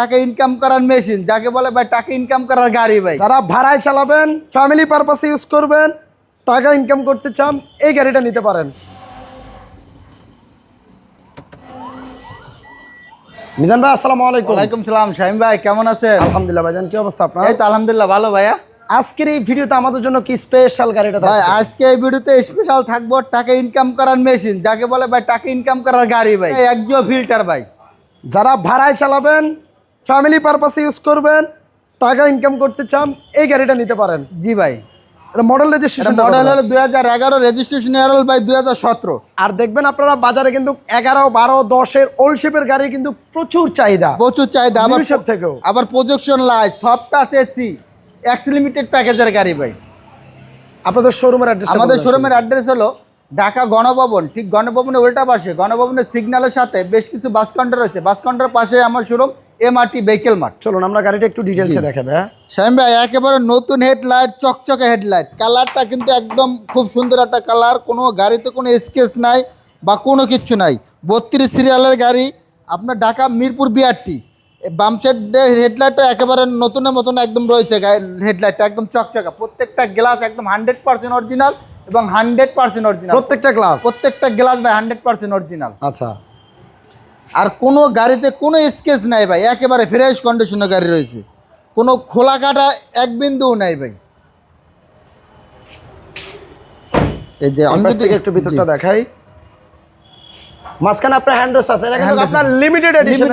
টাকা ইনকাম করার মেশিন যাকে বলে ভাই টাকা ইনকাম করার গাড়ি ভাই। যারা ভাড়ায় চালাবেন ফ্যামিলি পারপাসে ইউজ করবেন টাকা ইনকাম করতে চান এই গাড়িটা নিতে পারেন। মিজান ভাই আসসালামু আলাইকুম। ওয়ালাইকুম সালাম শাহিম ভাই কেমন আছেন? আলহামদুলিল্লাহ ভাইজান কি অবস্থা আপনার? এই তো আলহামদুলিল্লাহ ভালো ভাইয়া। আজকের এই ভিডিওতে আমাদের জন্য কি স্পেশাল গাড়িটা ভাই আজকে এই ভিডিওতে স্পেশাল থাকব টাকা ইনকাম করার মেশিন যাকে বলে ভাই টাকা ইনকাম করার গাড়ি ভাই। একজো ফিল্টার ভাই। যারা ভাড়ায় চালাবেন ফ্যামিলি পারপাসে ইউজ করবেন টাকা ইনকাম করতে চান এই গাড়িটা নিতে পারেন। জি ভাই। এটা মডেল রেজিস্ট্রেশন মডেল হলো দুই হাজার এগারো রেজিস্ট্রেশন ভাই দুই হাজার সতেরো। আর দেখবেন আপনারা বাজারে কিন্তু এগারো বারো দশের ওল্ড শেপের গাড়ি কিন্তু প্রচুর চাহিদা। প্রচুর চাহিদা আবার shape থেকেও। আবার প্রজেকশন লাইট সব টাচ এসি এক্স লিমিটেড প্যাকেজের গাড়ি ভাই। আপনাদের শোরুমের অ্যাড্রেস আমাদের শোরুমের অ্যাড্রেস হলো ঢাকা গণভবন ঠিক গণভবনের উল্টা পাশে। গণভবনের সিগন্যালের সাথে বেশ কিছু বাস কাউন্টার রয়েছে। বাস কাউন্টার পাশে আমার শোরুম এমআরটি ভেহিকেল মার্ট চলুন আমরা গাড়িটা একটু ডিটেলসে দেখাবে। হ্যাঁ শ্যাম ভাই একেবারে নতুন হেডলাইট চকচকে হেডলাইট কালারটা কিন্তু একদম খুব সুন্দর একটা কালার কোনো গাড়িতে কোনো স্কেচ নাই বা কোনো কিচ্ছু নাই। বত্রিশ সিরিয়ালের গাড়ি। আপনার ঢাকা মিরপুর বিআরটি বাম সাইডের হেডলাইটটা একেবারে নতুনের মতন একদম রয়েছে হেডলাইটটা একদম চকচকা। প্রত্যেকটা গ্লাস একদম হান্ড্রেড পার্সেন্ট অরিজিনাল এবং হান্ড্রেড পার্সেন্ট অরিজিনাল প্রত্যেকটা গ্লাস প্রত্যেকটা গ্লাস ভাই হান্ড্রেড পার্সেন্ট অরিজিনাল আচ্ছা। আর কোনো গাড়িতে কোনো স্কেচ নাই ভাই একেবারে ফ্রেশ কন্ডিশনের গাড়ি রয়েছে। কোনো খোলা কাটা এক বিন্দুও নাই ভাই। এই যে আমি যদি একটু ভিতরটা দেখাই। মাঝখানে আপনার হ্যান্ড্রেস আছে এটা কিন্তু আপনার লিমিটেড এডিশন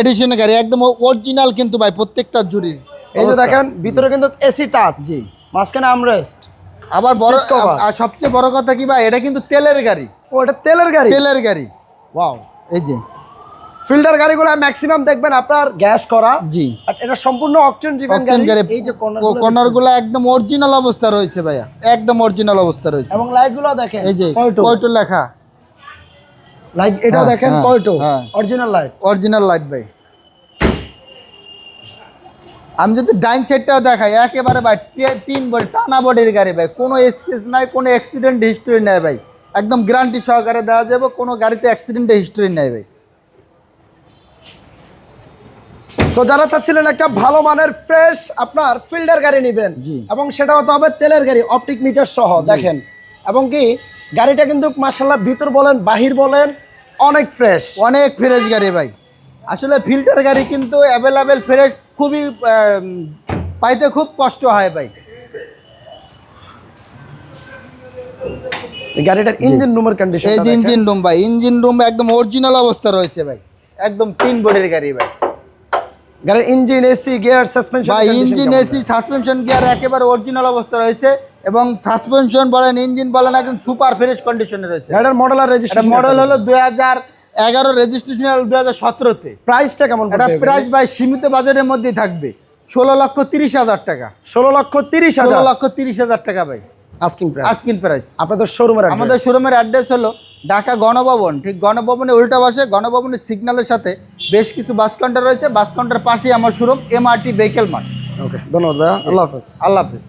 edition গাড়ি। একদম অরিজিনাল কিন্তু ভাই প্রত্যেকটা জুড়ি এই যে দেখেন ভিতরে কিন্তু এসি টাচ জি। মাঝখানে আমরেস্ট আবার বড় আর সবচেয়ে বড় কথা কি ভাই এটা কিন্তু তেলের গাড়ি। ও এটা তেলের গাড়ি? তেলের গাড়ি। ওয়াও এই যে। ফিল্টার গাড়িগুলো ম্যাক্সিমাম দেখবেন আপনার গ্যাস করা। জি। এটা সম্পূর্ণ অকটেন Octane গাড়ি। এই যে কর্নারগুলো একদম অরিজিনাল অবস্থা রয়েছে ভাইয়া। একদম অরিজিনাল অবস্থা রয়েছে। এবং লাইটগুলো দেখেন এই যে কয়টো? কয়টো লেখা? লাইট এটাও হ্যাঁ, দেখেন হ্যাঁ, কয়টো। অরিজিনাল লাইট অরিজিনাল লাইট ভাই। আমি যদি ডাইন সাইডটাও দেখাই একেবারে ভাই তিন বডি টানা বডির গাড়ি ভাই। কোনো স্কেচ নাই কোনো অ্যাক্সিডেন্ট হিস্ট্রি নাই ভাই। একদম গ্যারান্টি সহকারে দেওয়া যাবে কোনো গাড়িতে অ্যাক্সিডেন্টের হিস্ট্রি নাই ভাই। সো যারা চাচ্ছিলেন একটা ভালো মানের ফ্রেশ আপনার ফিল্ডার গাড়ি নেবেন জি। এবং সেটা হতে হবে তেলের গাড়ি অপটিক মিটার সহ দেখেন। এবং কি গাড়িটা কিন্তু মার্শাল্লাহ ভিতর বলেন বাহির বলেন অনেক ফ্রেশ অনেক ফ্রেশ গাড়ি ভাই। আসলে ফিল্টার গাড়ি কিন্তু অ্যাভেলেবেল ফ্রেশ খুবই পাইতে খুব কষ্ট হয় ভাই। গাড়িটার ইঞ্জিন রুমের কন্ডিশন এই যে ইঞ্জিন রুম ভাই ইঞ্জিন রুম একদম অরিজিনাল অবস্থা রয়েছে ভাই। একদম তিন বডির গাড়ি ভাই। গাড়ির engine AC gear suspension engine AC suspension gear একেবারে অরিজিনাল অবস্থা রয়েছে এবং সাসপেনশন বলেন ইঞ্জিন বলেন একদম সুপার ফ্রেশ কন্ডিশনে রয়েছে। গাড়ির মডেল আর রেজিস্ট্রেশন মডেল হলো দুই হাজার এগারো রেজিস্ট্রেশন দুই হাজার সতেরোতে। প্রাইসটা কেমন এটা প্রাইস ভাই সীমিত বাজারের মধ্যেই থাকবে। ষোলো লক্ষ তিরিশ হাজার টাকা। ষোলো লক্ষ তিরিশ ষোলো হাজার লক্ষ তিরিশ হাজার টাকা ভাই। আস্কিং প্রাইস আজকিন প্রাইস আপনাদের শোরুমের আমাদের শোরুমের অ্যাড্রেস হলো ঢাকা গণভবন। ঠিক গণভবনে উল্টা পাশে গণভবনের সিগন্যালের সাথে বেশ কিছু বাস কাউন্টার রয়েছে। বাস কাউন্টার পাশেই আমার showroom MRT vehicle mart okay ধন্যবাদ ভাইয়া। আল্লাহ হাফেজ। আল্লাহ হাফিজ।